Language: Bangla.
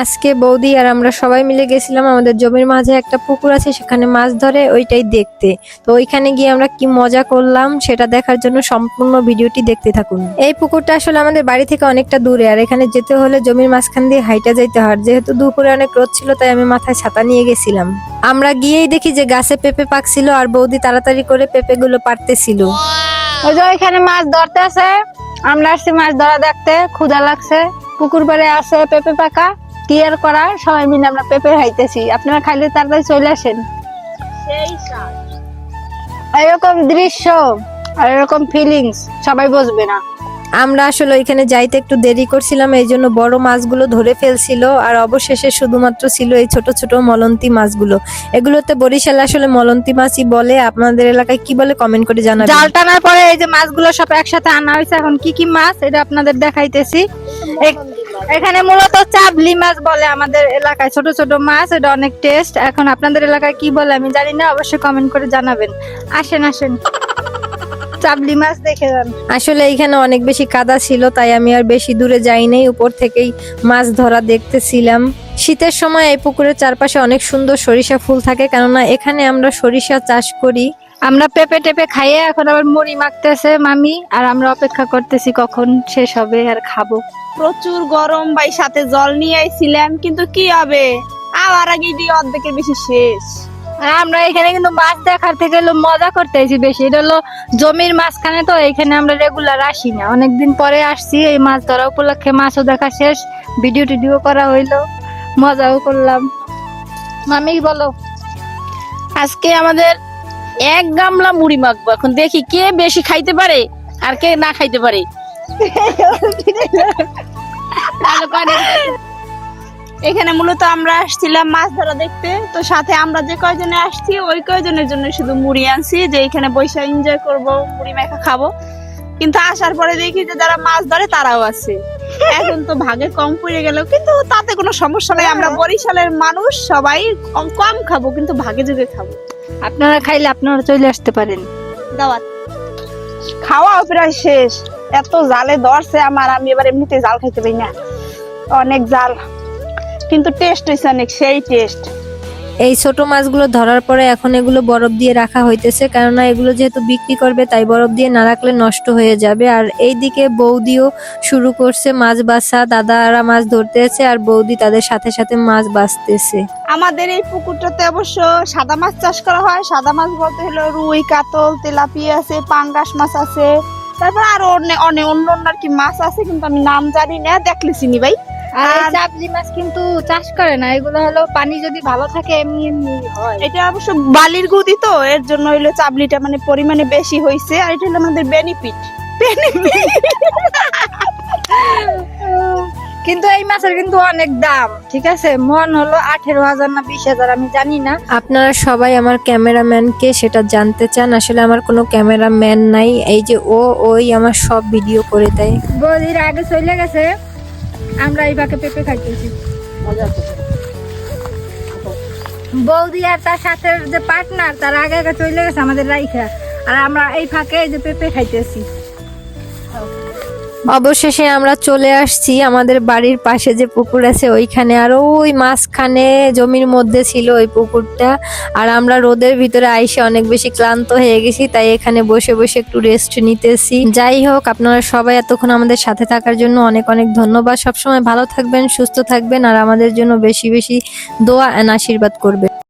আজকে বৌদি আর আমরা সবাই মিলে গেছিলাম, আমাদের জমির মাঝে একটা পুকুর আছে, সেখানে মাছ ধরে ওইটাই দেখতে। তো ওইখানে গিয়ে আমরা কি মজা করলাম, সেটা দেখার জন্য সম্পূর্ণ ভিডিওটি দেখতে থাকুন। এই পুকুরটা আসলে আমাদের বাড়ি থেকে অনেকটা দূরে, আর এখানে যেতে হলে জমির মাঝখান দিয়ে হাইটা যাইতে হয়। যেহেতু দুপুরে অনেক রোদ ছিল, তাই আমি মাথায় ছাতা নিয়ে গেছিলাম। আমরা গিয়েই দেখি যে গাছে পেঁপে পাকছিল, আর বৌদি তাড়াতাড়ি করে পেঁপেগুলো পারতেছিল ওই যে ওইখানে মাছ ধরতে আছে আমরা আসছি মাছ ধরা দেখতে, ক্ষুধা লাগছে। পুকুর পাড়ে আছে পেঁপে পাকা। কি আর করা সবাই মিলে আমরা পেঁপে খাইতেছি। আপনারা খাইলে তাড়াতাড়ি চলে আসেন। এরকম দৃশ্য আর এরকম ফিলিংস সবাই বুঝবে না। আমরা আসলে ওইখানে যাইতে একটু দেরি করছিলাম এই জন্য বড় মাছগুলো ধরে ফেলছিল আর অবশেষে শুধুমাত্র ছিল এই ছোট ছোট মলন্তি মাছগুলো। এগুলোতে বরিশালে আসলে মলন্তি মাছই বলে আপনাদের এলাকায় কি বলে কমেন্ট করে জানাবেন। জাল টানার পরে এই যে মাছগুলো সব একসাথে আনা হয়েছে এখন কি কি মাছ এটা আপনাদের দেখাইতেছি। এখানে মূলত চাবলি মাছ বলে আমাদের এলাকায়। ছোট ছোট মাছ, এটা অনেক টেস্ট এখন আপনাদের এলাকায় কি বলে আমি জানি না, অবশ্যই কমেন্ট করে জানাবেন। আসেন আসেন। চাবলি মাছ দেখে যান। আসলে এইখানে অনেক বেশি কাদা ছিল, তাই আমি আর বেশি দূরে যাই নাই। উপর থেকেই মাছ ধরা দেখতেছিলাম। শীতের সময় এই পুকুরের চারপাশে অনেক সুন্দর সরিষা ফুল থাকে, কেননা এখানে আমরা সরিষা চাষ করি। আমরা পেঁপে টেপে খাইয়ে এখন আবার মুড়ি মাখতেছে মামি আর আমরা অপেক্ষা করতেছি কখন শেষ হবে আর খাব। প্রচুর গরম ভাই সাথে জল নিয়ে আইছিলাম কিন্তু কি হবে? আবার আগে দিয়ে অর্ধেকের বেশি শেষ। আর আমরা এখানে কিন্তু মাছ দেখার থেকে হলো মজা করতে এসেছি বেশি। এটা হলো জমির মাঝখানে তো এখানে আমরা রেগুলার আসি না। অনেকদিন পরে আসছি এই মাছ ধরা উপলক্ষে মাছও দেখা শেষ ভিডিও টিডিও করা হইল মজাও করলাম। মামি বলো। আজকে আমাদের এক গামলা মুড়ি মাখবো। এখন দেখি কে বেশি খাইতে পারে আর কে না খাইতে পারে। এখানে মূলত আমরা আসছিলাম মাছ ধরা দেখতে। তো সাথে আমরা যে কয়জনে আসছি, ওই কয়জনের জন্য শুধু মুড়ি আনছি, যে এখানে বৈশা এনজয় করব, মুড়ি মাখা খাব। কিন্তু আসার পরে দেখি যে যারা মাছ ধরে তারাও আছে। এখন তো ভাগে কম পড়ে গেল, কিন্তু তাতে কোনো সমস্যা নেই। আমরা বরিশালের মানুষ, সবাই কম- কম খাব, কিন্তু ভাগে যুগে খাব। আপনারা খাইলে আপনারা চলে আসতে পারেন। দাওয়াত। খাওয়া প্রায় শেষ। এত জালে ধরছে আমার আমি এবার এমনিতে জাল খাইতে পারি না। অনেক জাল। কিন্তু টেস্ট হয়েছে অনেক সেই টেস্ট এই ছোট মাছগুলো ধরার পরে এখন এগুলো বরফ দিয়ে রাখা হইতেছে, কেননা এগুলো যেহেতু বিক্রি করবে, তাই বরফ দিয়ে না রাখলে নষ্ট হয়ে যাবে। আর এইদিকে বৌদিও শুরু করছে মাছ বাছা, দাদারা মাছ ধরতেছে আর বৌদি তাদের সাথে সাথে মাছ বাছতেছে। আমাদের এই পুকুরটাতে অবশ্য সাদা মাছ চাষ করা হয়। সাদা মাছ বলতে হলো রুই, কাতল, তেলাপিয়া আছে, পাঙ্গাস মাছ আছে। তারপর আরও অনেক অন্য অন্য আর কি মাছ আছে, কিন্তু আমি নাম জানি না, দেখলে চিনি ভাই। আর চাপলি মাছ কিন্তু চাষ করে না এগুলো হলো পানি যদি ভালো থাকে এমনি এমনি হয়। এটা অবশ্য বালির গুদি তো এর জন্য হইল চাবলিটা মানে পরিমাণে বেশি হয়েছে আর এটা হলো আমাদের বেনিফিট। কিন্তু এই মাছের কিন্তু অনেক দাম ঠিক আছে? মন হলো আঠেরো হাজার না বিশ হাজার আমি জানি না। আপনারা সবাই আমার ক্যামেরাম্যানকে সেটা জানতে চান আসলে আমার কোনো ক্যামেরাম্যান নাই এই যে ও ওই আমার সব ভিডিও করে দেয়। বৌদির আগে চলে গেছে। আমরা এই ফাঁকে পেঁপে খাইতেছি বৌদি আর তার সাথে যে পার্টনার তার আগে আগে চলে গেছে আমাদের রাইখা। আর আমরা এই ফাঁকে যে পেঁপে খাইতেছি অবশেষে আমরা চলে আসছি। আমাদের বাড়ির পাশে যে পুকুর আছে, ওইখানে। আর ওই মাঝখানে জমির মধ্যে ছিল ওই পুকুরটা। আর আমরা রোদের ভিতরে আইসে অনেক বেশি ক্লান্ত হয়ে গেছি, তাই এখানে বসে বসে একটু রেস্ট নিতেছি। যাই হোক, আপনারা সবাই এতক্ষণ আমাদের সাথে থাকার জন্য অনেক অনেক ধন্যবাদ। সবসময় ভালো থাকবেন, সুস্থ থাকবেন, আর আমাদের জন্য বেশি বেশি দোয়া এন্ড আশীর্বাদ করবেন।